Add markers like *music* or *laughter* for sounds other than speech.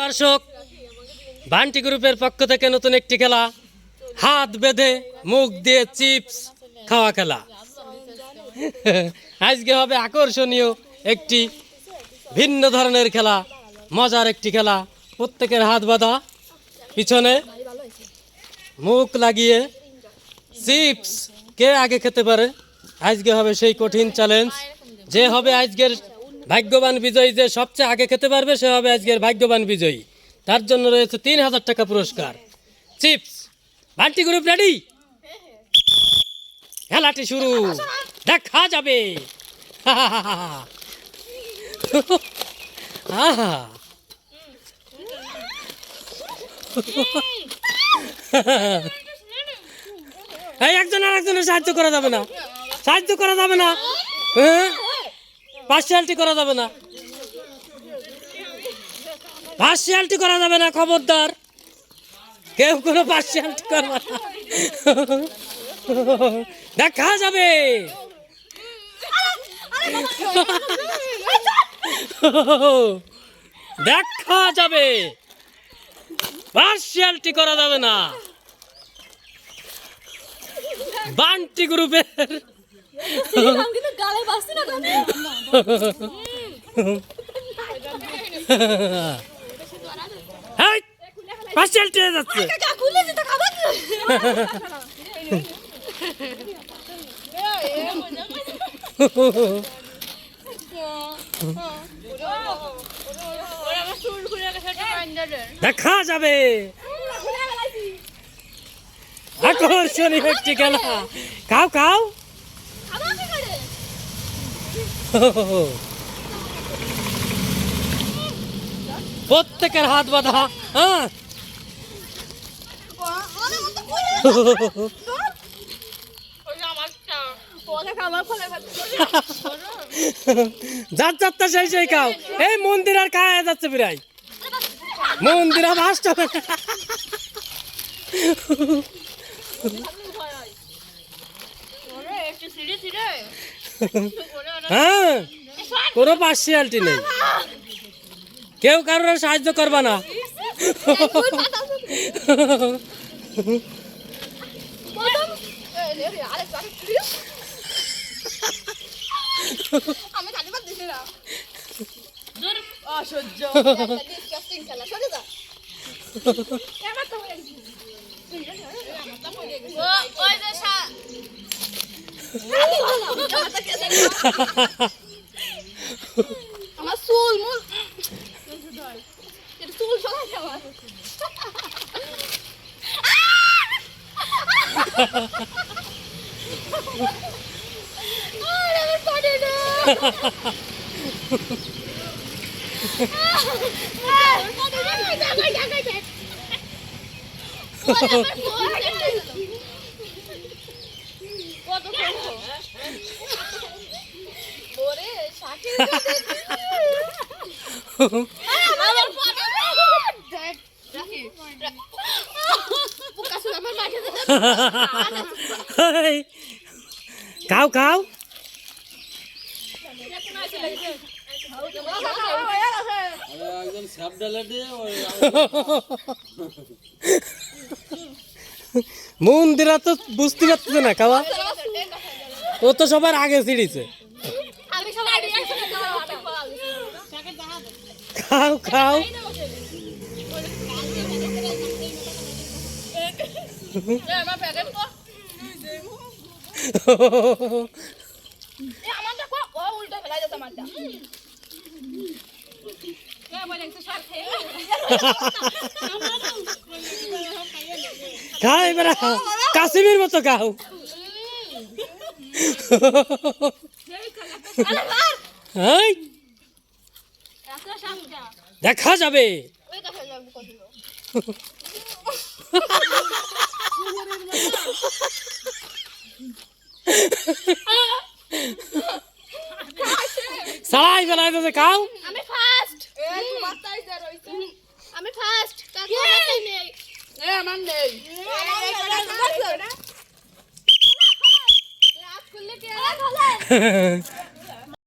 দর্শক, বান্টি গ্রুপের পক্ষ থেকে নতুন একটি খেলা। হাত বেঁধে মুখ দিয়ে চিপস খাওয়া খেলা। আজকে হবে আকর্ষণীয় একটি ভিন্ন ধরনের খেলা, মজার একটি খেলা। প্রত্যেকের হাত বাঁধা, পিছনে মুখ লাগিয়ে চিপস কে আগে খেতে পারে? আজকে হবে সেই কঠিন চ্যালেঞ্জ যে হবে আজকের ভাগ্যবান বিজয়ী যে সবচেয়ে আগে খেতে পারবে, সে হবে আজকের ভাগ্যবান বিজয়ী। তার জন্য রয়েছে তিন হাজার টাকা পুরস্কার। Chips, Bunty group ready? খেলাটি শুরু। দেখা যাবে। একজন আর একজনের সাহায্য করা যাবে না। সাহায্য করা যাবে না। হ্যাঁ? পার্সিয়ালিটি করা যাবে না। পার্সিয়ালিটি করা যাবে না, খবরদার। কেউ কোনো পার্সিয়ালিটি করবে না। দেখা যাবে। দেখা যাবে। পার্সিয়ালিটি করা যাবে না। বান্টি গ্রুপের যাচ্ছে। দেখা যাবে। আকর্ষণীয় একটি খেলা। খাও খাও। প্রত্যেকের হাত বাঁধা হ্যাঁ? যার যাত্রা সেই সেই খাও এই মন্দির আর খাওয়া যাচ্ছে বিরাই। মন্দির আর না। হ্যাঁ কোনো পার্সিয়ালিটি নেই। কেউ কারোর সাহায্য করবা না। আমার চুল মুল এটা চুল সবাই আমার আরে এই, খাও খাও মন্দিরা তো বুঝতে পারতেছে না খাওয়া ও তো সবার আগে ছিঁড়িছে আমি সবাই খাও খাও আমার প্যাকেট কো এ আমারটা কো ও উল্টো ফেলাই দিতে আমারটা খাও এবার কাশ্মীর মতো খাও। এই, দেখা যাবে। সারাই ফেলাই দিতে খাও আমি ফার্স্ট আমি ফার্স্ট আমার নেই। আমার নেই। *laughs*